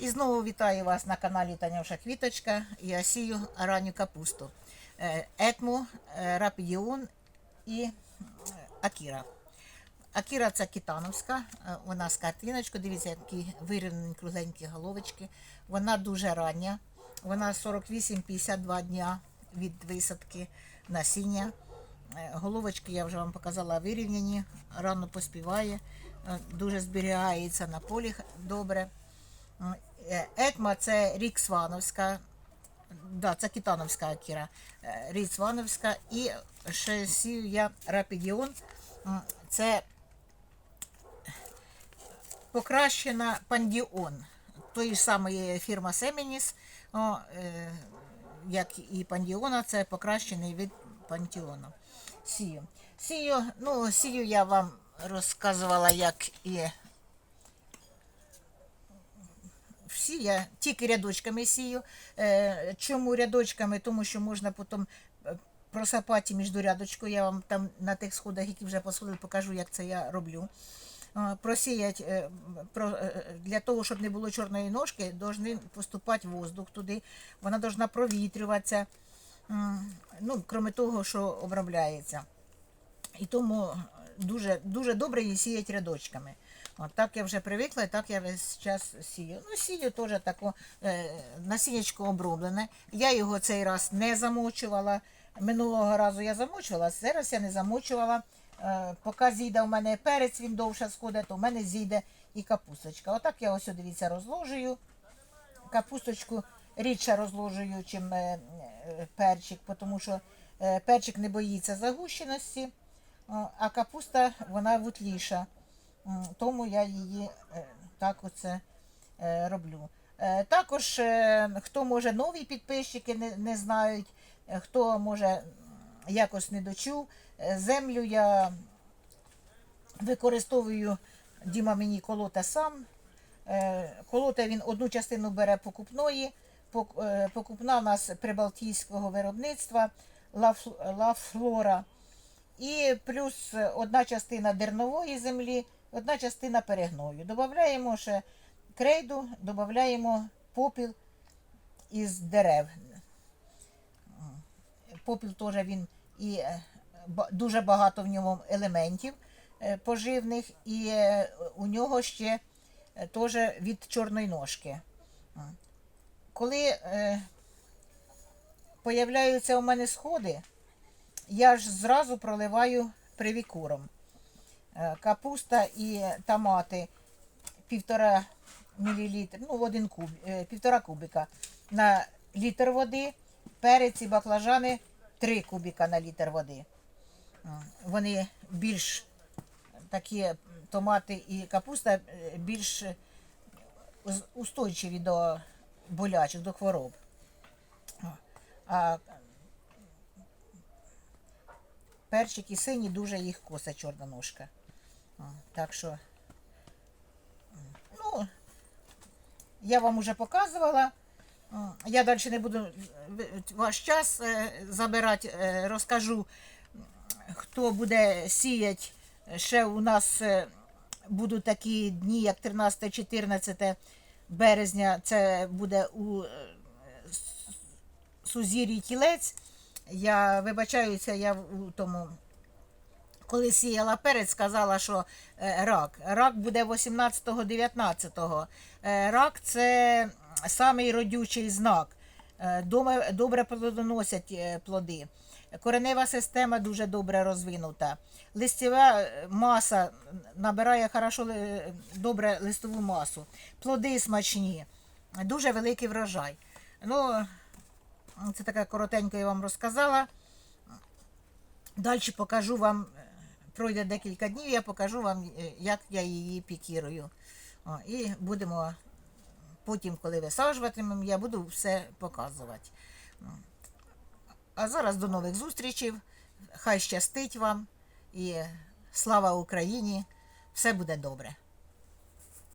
І знову вітаю вас на каналі Танюша Квіточка. Я сію ранню капусту. Е, Етму, е, Рапідіон і е, Акіра. Акіра це китановська, е, вона з картиночкою, дивіться, які вирівнені кругленькі головочки. Вона дуже рання, вона 48-52 дня від висадки насіння. Е, Головочки я вже вам показала вирівняні, рано поспіває, е, дуже зберігається на полі добре. Е, Етма це рік Свановська, да, це Китановська акіра, Е, рік Свановська і ще сію Рапідіон. Це покращена пандіон. Тої ж самої фірма Семеніс, е, як і пандіона, це покращений від пантіону. Сію. Сію, ну, сію я вам розказувала, як і всі я тільки рядочками сію. Е, чому рядочками? Тому що можна потім е, просапати між рядочкою. Я вам там на тих сходах, які вже посходили, покажу, як це я роблю. Е, Просіять про, для того, щоб не було чорної ножки, повинен поступати воздух туди. Вона повинна провітрюватися. Ну, крім того, що обробляється. І тому дуже, дуже добре її сіять рядочками. От так я вже привикла, і так я весь час сію. Ну, сію теж тако е, насіннячко оброблене. Я його цей раз не замочувала. Минулого разу я замочувала, зараз я не замочувала. Е, поки зійде у мене перець, він довше сходить, то в мене зійде і капусточка. Отак я ось, дивіться, розложую. Капусточку рідше розложую, чим е, перчик, тому що перчик не боїться загущеності, а капуста вона вутліша. Тому я її е, так оце е, роблю. Е, Також, хто може нові підписчики не, не знають, хто може якось не дочув, землю я використовую, Діма мені колоте сам. Колоте він одну частину бере покупної. Покупна у нас прибалтійського виробництва Ла Фл- Ла Флора. І плюс одна частина дернової землі, одна частина перегною. Додаємо ще крейду, додаємо попіл із дерев. Попіл теж він і е, дуже багато в ньому елементів е, поживних, і е, у нього ще теж від чорної ножки. Коли появляються у мене сходи, я ж зразу проливаю привікуром. Е, Капуста і томати півтора мілілітр, ну, один куб, е, півтора кубика на літр води, перець і баклажани 3 кубика на літр води. Вони більш такі томати і капуста е, більш е, устойчиві до болячок, до хвороб. А перчики сині дуже їх коса чорна ножка. Так що, ну, я вам уже показувала. Я далі не буду ваш час е, забирати, е, розкажу, хто буде сіяти. Ще у нас е, будуть такі дні, як 13-14 березня. Це буде у сузір'ї тілець. Я вибачаюся, я у тому коли сіяла перець, сказала, що е, рак. Рак буде 18-19. Е, рак це самий родючий знак. Е, Добре плодоносять плоди. Коренева система дуже добре розвинута. Листєва маса набирає хорошо, добре листову масу. Плоди смачні, дуже великий врожай. Ну, це така коротенько я вам розказала. Далі покажу вам, пройде декілька днів, я покажу вам, е, як я її пікірую. О, і будемо потім, коли висаджуватимемо, я буду все показувати. А зараз до нових зустрічей. Хай щастить вам і слава Україні! Все буде добре.